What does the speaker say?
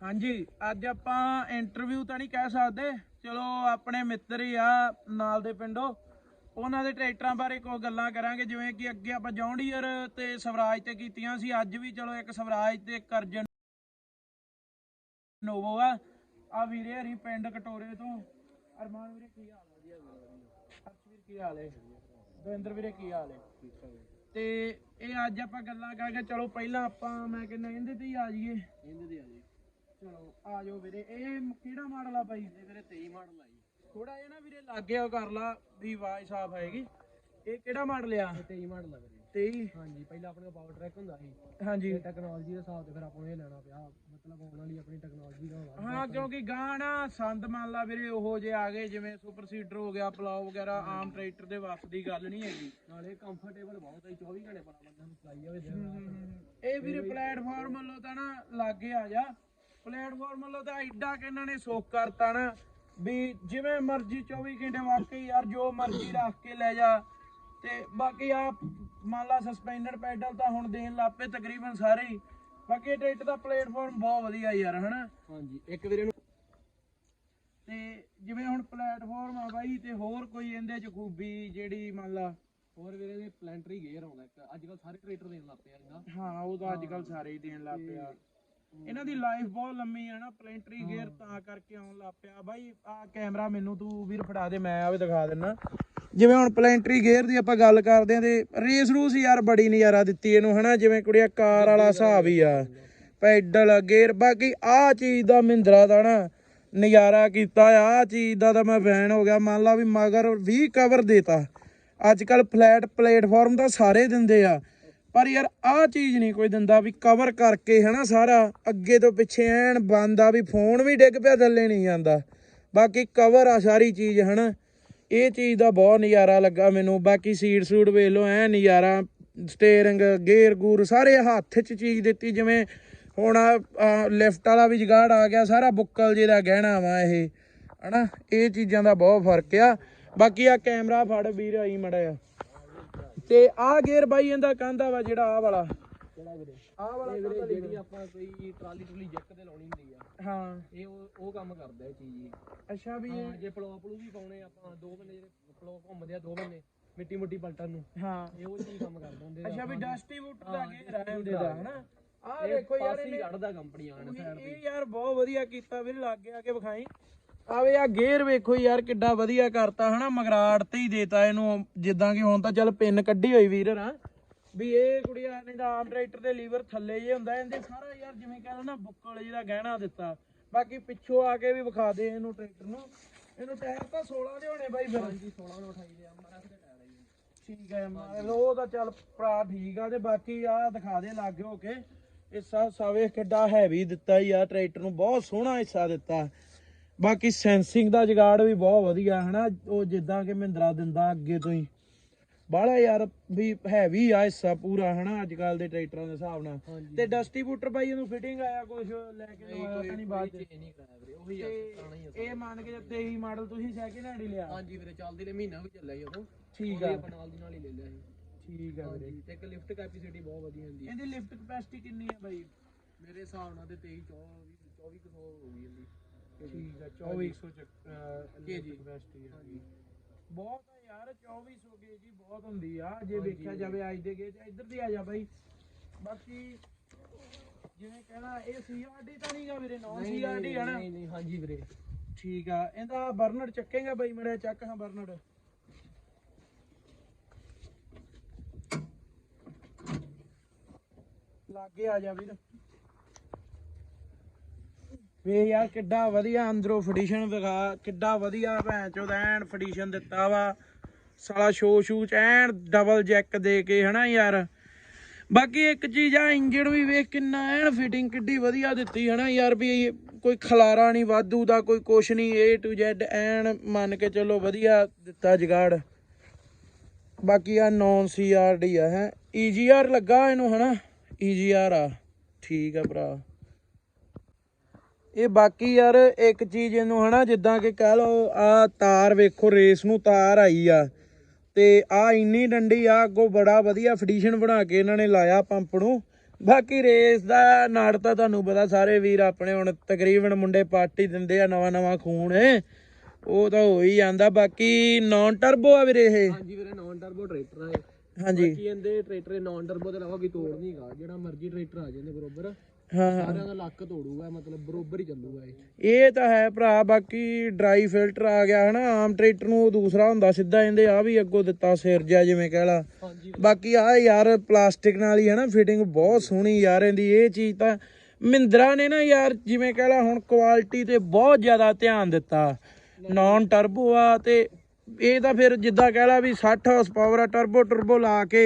ਹਾਂਜੀ ਅੱਜ ਆਪਾਂ ਇੰਟਰਵਿਊ ਤਾਂ ਨਹੀਂ ਕਹਿ ਸਕਦੇ। ਚਲੋ ਆਪਣੇ ਮਿੱਤਰ ਹੀ ਆ ਨਾਲ ਦੇ ਪਿੰਡੋਂ। ਉਹਨਾਂ ਦੇ ਟਰੈਕਟਰਾਂ ਬਾਰੇ ਕੋਈ ਗੱਲਾਂ ਕਰਾਂਗੇ ਜਿਵੇਂ ਕਿ ਅੱਗੇ ਆਪਾਂ ਜੌਂਡੀਅਰ ਤੇ ਸਵਰਾਜ ਤੇ ਕੀਤੀਆਂ ਸੀ। ਅੱਜ ਵੀ ਚਲੋ ਇੱਕ ਸਵਰਾਜ ਤੇ ਇੱਕ ਅਰਜਨ ਨੋਵੋ ਆ। ਆ ਵੀਰੇ ਹਰੀ ਪਿੰਡ ਕਟੋਰੇ ਤੋਂ। ਅਰਮਾਨ ਵੀਰੇ ਕੀ ਹਾਲ ਵਧੀਆ ਅਰਸ਼ਵੀਰ ਕੀ ਹਾਲ ਹੈ ਦਵਿੰਦਰ ਵੀਰੇ ਕੀ ਹਾਲ ਹੈ ਤੇ ਇਹ ਅੱਜ ਆਪਾਂ ਗੱਲਾਂ ਕਰਾਂਗੇ। ਚਲੋ ਪਹਿਲਾਂ ਆਪਾਂ ਮੈਂ ਕਹਿੰਦਾ ਇਹਦੇ ਤੇ ਹੀ ਆ ਜਾਈਏ। ਇਹਦੇ ਦੇ ਆ ਜੀ ਚਲੋ ਆ ਜਾਓ ਵੀਰੇ। ਇਹ ਕਿਹੜਾ ਮਾਡਲ ਆ ਬਾਈ? ਇਹ ਵੀਰੇ 23 ਮਾਡਲ ਆ ਜੀ। ਥੋੜਾ ਜਿਹਾ ਨਾ ਵੀਰੇ ਲਾਗੇ ਉਹ ਕਰ ਲਾ ਵੀ ਆਵਾਜ਼ ਸਾਫ਼ ਆਏਗੀ। ਇਹ ਕਿਹੜਾ ਮਾਡਲ ਆ? ਇਹ 23 ਮਾਡਲ ਆ ਵੀਰੇ। 23 ਹਾਂਜੀ ਪਹਿਲਾਂ ਆਪਣੇ ਕੋਲ ਪਾਵਰ ਟਰੈਕ ਹੁੰਦਾ ਸੀ। ਹਾਂਜੀ। ਇਹ ਟੈਕਨੋਲੋਜੀ ਦੇ ਹਿਸਾਬ ਤੇ ਫਿਰ ਆਪਾਂ ਨੂੰ ਇਹ ਲੈਣਾ ਪਿਆ। ਮਤਲਬ ਆਉਣ ਵਾਲੀ ਆਪਣੀ ਟੈਕਨੋਲੋਜੀ ਦਾ ਹੋਣਾ ਹਾਂ ਕਿਉਂਕਿ ਗਾਣਾ ਸੰਦ ਮੰਨ ਲਾ ਵੀਰੇ ਉਹੋ ਜੇ ਆ ਗਏ ਜਿਵੇਂ ਸੁਪਰ ਸੀਡਰ ਹੋ ਗਿਆ ਪਲਾਓ ਵਗੈਰਾ ਆਮ ਟਰੈਕਟਰ ਦੇ ਵੱਸ ਦੀ ਗੱਲ ਨਹੀਂ ਹੈਗੀ। ਨਾਲੇ ਕੰਫਰਟੇਬਲ ਬਹੁਤ ਹੈ 24 ਘੰਟੇ ਪਤਾ ਬੰਦਾ ਨੂੰ ਚਲਾਈ ਜਾਵੇ ਦਿਨ ਰਾਤ ਇਹ ਵੀਰੇ ਪਲੇਟਫਾਰਮ ਵੱਲੋਂ ਤਾਂ ਨਾ ਲਾਗੇ ਆ ਜਾ। ਪਲੇਟਫਾਰਮ ਵੱਲੋਂ ਤਾਂ ਐਡਾ ਕਿ ਇਹਨਾਂ ਨੇ ਸੁੱਖ ਕਰਤਾ ਨਾ ਵੀ ਜਿਵੇਂ ਮਰਜ਼ੀ 24 ਘੰਟੇ ਵਾਕਈ ਯਾਰ ਜੋ ਮਰਜ਼ੀ ਰੱਖ ਕੇ ਲੈ ਜਾ ਤੇ ਬਾਕੀ ਆ ਮੰਨ ਲਾ ਸਸਪੈਂਡਡ ਪੈਡਲ ਤਾਂ ਹੁਣ ਦੇਣ ਲੱਪੇ ਤਕਰੀਬਨ ਸਾਰੇ ਹੀ। ਬਾਕੀ ਟਰੈਕਟਰ ਦਾ ਪਲੇਟਫਾਰਮ ਬਹੁਤ ਵਧੀਆ ਯਾਰ ਹਨਾ? ਹਾਂਜੀ ਇੱਕ ਵੀਰੇ ਨੂੰ ਤੇ ਜਿਵੇਂ ਹੁਣ ਪਲੇਟਫਾਰਮ ਆ ਬਾਈ ਤੇ ਹੋਰ ਕੋਈ ਇਹਦੇ ਚ ਖੂਬੀ ਜਿਹੜੀ ਮੰਨ ਲਾ ਹੋਰ ਵੀਰੇ ਦੇ ਪਲੈਂਟਰੀ ਗੇਅਰ ਆਉਂਦਾ ਇੱਕ। ਅੱਜ ਕੱਲ ਸਾਰੇ ਟਰੈਕਟਰ ਦੇਣ ਲੱਗ ਪਏ ਆ ਇਹਦਾ। ਹਾਂ ਉਹ ਤਾਂ ਅੱਜ ਕੱਲ ਸਾਰੇ ਹੀ ਦੇਣ ਲੱਗ ਪਿਆ ਇਹਨਾਂ ਦੀ ਲਾਈਫ ਬਹੁਤ ਲੰਮੀ ਹੈ ਨਾ ਪਲੈਂਟਰੀ ਗੇਅਰ ਤਾਂ ਕਰਕੇ ਆਉਣ ਲੱਗ ਪਿਆ। ਬਾਈ, ਆ ਕੈਮਰਾ ਮੈਨੂੰ ਤੂੰ ਵੀਰ ਫੜਾ ਦੇ, ਮੈਂ ਆਵੇ ਦਿਖਾ ਦਿੰਨਾ। ਜਿਵੇਂ ਹੁਣ ਪਲੈਂਟਰੀ ਗੇਅਰ ਦੀ ਆਪਾਂ ਗੱਲ ਕਰਦੇ ਆਂ ਤੇ ਰੇਸ ਰੂਸ ਯਾਰ ਬੜੀ ਨਜ਼ਾਰਾ ਦਿੱਤੀ ਇਹਨੂੰ, ਹਨਾ? ਜਿਵੇਂ ਕੁੜੀਆ ਕਾਰ ਵਾਲਾ ਹਿਸਾਬ ਹੀ ਆ। ਪੈਡਲ ਗੇਅਰ ਬਾਕੀ ਆ ਚੀਜ਼ ਦਾ ਮਹਿੰਦਰਾ ਦਾ ਨਾ ਨਜ਼ਾਰਾ ਕੀਤਾ ਆ। ਚੀਜ਼ ਦਾ ਤਾਂ ਮੈਂ ਫੈਨ ਹੋ ਗਿਆ। ਮੰਨ ਲਾ ਵੀ ਮਗਰ 20 ਕਵਰ ਦੇਤਾ। ਅੱਜ ਕੱਲ ਫਲੈਟ ਪਲੇਟਫਾਰਮ ਤਾਂ ਸਾਰੇ ਦਿੰਦੇ ਆ। ਪਰ ਯਾਰ ਆਹ ਚੀਜ਼ ਨਹੀਂ ਕੋਈ ਦਿੰਦਾ ਵੀ ਕਵਰ ਕਰਕੇ ਹਨਾ ਸਾਰਾ। ਅੱਗੇ ਤੋਂ ਪਿੱਛੇ ਐਨ ਬੰਦ ਆ ਵੀ ਫੋਨ ਵੀ ਡਿੱਗ ਪਿਆ, ਥੱਲੇ ਨਹੀਂ ਜਾਂਦਾ। ਬਾਕੀ ਕਵਰ ਆ ਸਾਰੀ ਚੀਜ਼ ਹਨਾ। ਇਹ ਚੀਜ਼ ਦਾ ਬਹੁਤ ਨਜ਼ਾਰਾ ਲੱਗਾ ਮੈਨੂੰ। ਬਾਕੀ ਸੀਟ ਸੂਟ ਵੇਖ ਲਓ, ਐ ਨਜ਼ਾਰਾ। ਸਟੀਅਰਿੰਗ ਗੇਅਰ ਗੂਰ ਸਾਰੇ ਹੱਥ 'ਚ ਚੀਜ਼ ਦਿੱਤੀ, ਜਿਵੇਂ ਹੁਣ ਲਿਫਟ ਵਾਲਾ ਵੀ ਜਗਾੜ ਆ ਗਿਆ, ਸਾਰਾ ਬੁੱਕਲ ਜਿਹਦਾ ਗਹਿਣਾ ਵਾ ਇਹ। ਹਨਾ, ਇਹ ਚੀਜ਼ਾਂ ਦਾ ਬਹੁਤ ਫ਼ਰਕ ਆ। ਬਾਕੀ ਆ ਕੈਮਰਾ ਫੜ ਵੀਰ, ਆਈ ਮੜਾ ਆ ਤੇ ਆਹ ਗੇਅਰ ਬਾਈ ਇਹਦਾ ਕਹਿੰਦਾ ਵਾ ਜਿਹੜਾ ਆਹ ਵਾਲਾ। ਕਿਹੜਾ ਵੀਰੇ? ਆਹ ਵਾਲਾ ਇਹ ਵੀਰੇ ਜਿਹੜੀ ਆਪਾਂ ਕੋਈ ਟਰਾਲੀ ਟਰੂਲੀ ਜੈਕ ਤੇ ਲਾਉਣੀ ਹੁੰਦੀ ਆ। ਹਾਂ। ਇਹ ਉਹ ਉਹ ਕੰਮ ਕਰਦਾ ਇਹ ਚੀਜ਼ ਜੀ ਅੱਛਾ ਵੀ ਹਾਂ ਜੇ ਪਲੋ ਪਲੂ ਵੀ ਪਾਉਣੇ ਆਪਾਂ ਦੋ ਬੰਦੇ ਜਿਹੜੇ ਪਲੋ ਘੁੰਮਦੇ ਆ ਦੋ ਬੰਦੇ ਮਿੱਟੀ ਮੁੱਟੀ ਪਲਟਣ ਨੂੰ। ਹਾਂ। ਇਹ ਉਹ ਚੀਜ਼ ਕੰਮ ਕਰਦਾ ਹੁੰਦੇ ਅੱਛਾ ਵੀ ਡਸਟ੍ਰੀਬਿਊਟਰ ਦਾ ਗੇਅਰ ਆ ਇਹਦੇ ਦਾ। ਹਨਾ? ਆਹ ਦੇਖੋ ਯਾਰ ਪਾਸੇ ਹੀ ਇਹਨੇ ਕੱਢਦਾ ਕੰਪਨੀ ਆਣ ਸਾਈਡ ਇਹ ਯਾਰ ਬਹੁਤ ਵਧੀਆ ਕੀਤਾ ਵੀਰ ਲੱਗੇ ਆ ਕੇ ਵਿਖਾਈ। ਆਵੇ ਆ ਗੇਅਰ ਵੇਖੋ ਯਾਰ ਕਿੱਡਾ ਵਧੀਆ ਕਰਤਾ ਹਨਾ ਮਗਰਾੜ ਤੇ ਹੀ ਦੇਤਾ ਇਹਨੂੰ ਜਿੱਦਾਂ ਕਿ ਹੁਣ ਤਾਂ ਚੱਲ ਪਿੰਨ ਕੱਢੀ ਹੋਈ ਵੀਰ ਨਾ ਵੀ ਇਹ ਕੁੜੀਆਂ ਨੇ ਦਾ ਆਮ ਟਰੈਕਟਰ ਦੇ ਲੀਵਰ ਥੱਲੇ ਜੇ ਹੁੰਦਾ ਇਹਦੇ ਸਾਰਾ ਯਾਰ ਜਿਵੇਂ ਕਹਿੰਦਾ ਨਾ ਬੁੱਕਲ ਜਿਹਦਾ ਗਹਿਣਾ ਦਿੱਤਾ। ਬਾਕੀ ਪਿੱਛੋਂ ਆ ਕੇ ਵੀ ਵਿਖਾ ਦੇ ਇਹਨੂੰ ਟਰੈਕਟਰ ਨੂੰ। ਇਹਨੂੰ ਟਾਇਰ ਤਾਂ 16 ਦੇ ਹੋਣੇ ਬਾਈ ਫਿਰ। ਹਾਂਜੀ 16 ਨੂੰ 28 ਦੇ ਅਮਰਾ ਦੇ ਟਾਇਰ ਜੀ। ਠੀਕ ਹੈ ਮਾਰੇ ਉਹ ਤਾਂ ਚੱਲ ਭਰਾ ਠੀਕ ਆ ਤੇ ਬਾਕੀ ਆ ਦਿਖਾ ਦੇ ਲਾਗੇ ਹੋ ਕੇ। ਹਿੱਸਾ ਸਾਵੇ ਕਿੱਡਾ ਹੈਵੀ ਦਿੱਤਾ ਹੀ ਆ ਟਰੈਕਟਰ ਨੂੰ ਬਹੁਤ ਸੋਹਣਾ ਹਿੱਸਾ ਦਿੱਤਾ। ਬਾਕੀ ਸੈਂਸਿੰਗ ਦਾ ਜਗਾੜ ਵੀ ਬਹੁਤ ਵਧੀਆ ਹਨਾ? ਉਹ ਜਿੱਦਾਂ ਕਿ ਮਹਿੰਦਰਾ ਦਿੰਦਾ ਅੱਗੇ ਤੋਂ ਹੀ। ਬਾਹਲਾ ਯਾਰ ਵੀ ਹੈਵੀ ਆ ਹਿੱਸਾ ਪੂਰਾ ਹਨਾ? ਅੱਜ ਕੱਲ ਦੇ ਟਰੈਕਟਰਾਂ ਦੇ ਹਿਸਾਬ ਨਾਲ। ਤੇ ਡਸਟ੍ਰੀਬਿਊਟਰ ਬਾਈ ਇਹਨੂੰ ਫਿਟਿੰਗ ਆਇਆ ਕੁਝ ਲੈ ਕੇ ਨਹੀਂ ਆਇਆ ਤਾਂ ਨਹੀਂ ਬਾਅਦ ਚ? ਇਹ ਨਹੀਂ ਕਰਾਇਆ ਵੀਰੇ ਉਹੀ ਆ ਤੇ ਪੁਰਾਣਾ ਹੀ ਆ ਇਹ ਮੰਨ ਕੇ 23 ਮਾਡਲ ਤੁਸੀਂ ਸੈਕਿੰਡ ਹੈਂਡ ਹੀ ਲਿਆ। ਹਾਂਜੀ ਵੀਰੇ ਚੱਲਦੀ ਲੈ ਮਹੀਨਾ ਵੀ ਚੱਲਿਆ ਜੀ ਉਦੋਂ। ਠੀਕ ਉਹੀ ਆ। ਆਪਾਂ ਨਾਲ ਦੀ ਨਾਲ ਹੀ ਲੈ ਲਿਆ ਸੀ। ਠੀਕ ਆ ਵੀਰੇ। ਤੇ ਇੱਕ ਲਿਫਟ ਕੈਪੈਸਿਟੀ ਬਹੁਤ ਵਧੀਆ ਹੁੰਦੀ ਹੈ ਇਹਦੀ ਲਿਫਟ ਕਪੈਸਿਟੀ ਕਿੰਨੀ ਹੈ ਬਾਈ? ਮੇਰੇ ਹਿਸਾਬ ਨਾਲ ਤੇ 23 24 24 ਕੁ ਸੌ ਹੋ ਗਈ ਇਹਦੀ। ਠੀਕ ਹੈ 2400 ਚ ਕੇਜੀ ਕਪੈਸਿਟੀ ਹੈ ਬਹੁਤ ਆ ਯਾਰ 2400 ਕੇਜੀ ਬਹੁਤ ਹੁੰਦੀ ਆ। ਜੇ ਵੇਖਿਆ ਜਾਵੇ ਅੱਜ ਦੇ ਗੇਜ ਇੱਧਰ ਦੀ ਆ ਜਾ ਬਾਈ। ਬਾਕੀ ਜਿਵੇਂ ਕਹਿਣਾ ਇਹ ਸੀਆਰਡੀ ਤਾਂ ਨਹੀਂਗਾ ਵੀਰੇ ਨੌਨ ਸੀਆਰਡੀ ਹੈ ਨਾ। ਨਹੀਂ ਨਹੀਂ ਹਾਂਜੀ ਵੀਰੇ। ਠੀਕ ਆ ਇਹਦਾ ਬਰਨਰ ਚੱਕੇਗਾ ਬਾਈ ਮੜਿਆ ਚੱਕ ਹਾਂ ਬਰਨਰ ਲਾਗੇ ਆ ਜਾ ਵੀਰ। ਵੇ ਯਾਰ ਕਿੱਡਾ ਵਧੀਆ ਅੰਦਰੋਂ ਫਡੀਸ਼ਨ ਵਿਖਾ ਕਿੱਡਾ ਵਧੀਆ ਭੈਣ ਚੋਦ ਐਨ ਫਡੀਸ਼ਨ ਦਿੱਤਾ ਵਾ। ਸਾਲਾ ਸ਼ੋ ਸ਼ੂ ਚ ਐਨ ਡਬਲ ਜੈਕ ਦੇ ਕੇ ਹਨਾ ਯਾਰ। ਬਾਕੀ ਇੱਕ ਚੀਜ਼ ਆ ਇੰਜਣ ਵੀ ਵੇਖ ਕਿੰਨਾ ਐਨ ਫਿਟਿੰਗ ਕਿੱਡੀ ਵਧੀਆ ਦਿੱਤੀ ਹਨਾ ਯਾਰ ਵੀ ਕੋਈ ਖਲਾਰਾ ਨਹੀਂ ਵਾਧੂ ਦਾ ਕੋਈ ਕੁਛ ਨਹੀਂ A to Z ਐਨ ਮੰਨ ਕੇ ਚੱਲੋ ਵਧੀਆ ਦਿੱਤਾ ਜਗਾੜ। ਬਾਕੀ ਆ ਨੌਨ ਸੀਆਰਡੀ ਆ, ਹੈ। ਈਜੀਆਰ ਲੱਗਾ ਇਹਨੂੰ ਹਨਾ? ਈਜੀਆਰ ਆ। ਠੀਕ ਆ ਭਰਾ। ਇਹ ਬਾਕੀ ਯਾਰ ਇੱਕ ਚੀਜ਼ ਇਹਨੂੰ ਹਨਾ ਜਿੱਦਾਂ ਕਿ ਕਹਿ ਲਓ ਆ ਤਾਰ ਵੇਖੋ ਰੇਸ ਨੂੰ ਤਾਰ ਆਈ ਆ। ਤੇ ਆ ਇੰਨੀ ਡੰਡੀ ਆ ਅੱਗੋਂ ਬੜਾ ਵਧੀਆ ਫਡੀਸ਼ਨ ਬਣਾ ਕੇ ਇਹਨਾਂ ਨੇ ਲਾਇਆ ਪੰਪ ਨੂੰ। ਬਾਕੀ ਰੇਸ ਦਾ ਨਾੜ ਤਾਂ ਤੁਹਾਨੂੰ ਪਤਾ ਸਾਰੇ ਵੀਰ ਆਪਣੇ ਹੁਣ ਤਕਰੀਬਨ ਮੁੰਡੇ ਪਾਰਟੀ ਦਿੰਦੇ ਆ ਨਵਾਂ ਨਵਾਂ ਖੂਨ। ਉਹ ਤਾਂ ਹੋ ਹੀ ਜਾਂਦਾ। ਬਾਕੀ ਨਾਨ ਟਰਬੋ ਆ ਵੀਰੇ ਇਹ। ਹਾਂਜੀ ਵੀਰੇ ਨਾਨ ਟਰਬੋ ਟਰੈਕਟਰ ਆ ਹਾਂਜੀ। ਬਾਕੀ ਇਹਦੇ ਟਰੈਕਟਰ ਨਾਨ ਟਰਬੋ ਦੇ ਇਲਾਵਾ ਕੋਈ ਤੋੜ ਨਹੀਂਗਾ ਜਿਹੜਾ ਮਰਜ਼ੀ ਟਰੈਕਟਰ ਆ ਜਾਂਦੇ ਬਰੋਬਰ। ਹਾਂ। ਹਾਂ ਸਾਰਿਆਂ ਦਾ ਲੱਕ ਤੋੜੂਗਾ ਮਤਲਬ ਬਰੋਬਰ ਹੀ ਚੱਲੂਗਾ ਇਹ। ਇਹ ਤਾਂ ਹੈ ਭਰਾ ਬਾਕੀ ਡਰਾਈ ਫਿਲਟਰ ਆ ਗਿਆ ਹਨਾ ਆਮ ਟਰੈਕਟਰ ਨੂੰ ਉਹ ਦੂਸਰਾ ਹੁੰਦਾ ਸਿੱਧਾ ਇਹਦੇ ਆ ਵੀ ਅੱਗੋਂ ਦਿੱਤਾ ਸਿਰ ਜਿਹਾ ਜਿਵੇਂ ਕਹਿ ਲਾ। ਹਾਂਜੀ ਬਾਕੀ ਆ ਯਾਰ ਪਲਾਸਟਿਕ ਨਾਲ ਹੀ ਹੈ ਨਾ ਫਿਟਿੰਗ ਬਹੁਤ ਸੋਹਣੀ ਯਾਰ ਇਹਦੀ ਇਹ ਚੀਜ਼ ਤਾਂ ਮਹਿੰਦਰਾ ਨੇ ਨਾ ਯਾਰ ਜਿਵੇਂ ਕਹਿ ਲਾ ਹੁਣ ਕੁਆਲਿਟੀ ਤੇ ਬਹੁਤ ਜ਼ਿਆਦਾ ਧਿਆਨ ਦਿੱਤਾ। ਨਾਨ ਟਰਬੋ ਆ ਤੇ ਇਹ ਤਾਂ ਫਿਰ ਜਿੱਦਾਂ ਕਹਿ ਲਾ ਵੀ 60 ਹਾਰਸ ਪਾਵਰ ਆ ਟਰਬੋ ਟਰਬੋ ਲਾ ਕੇ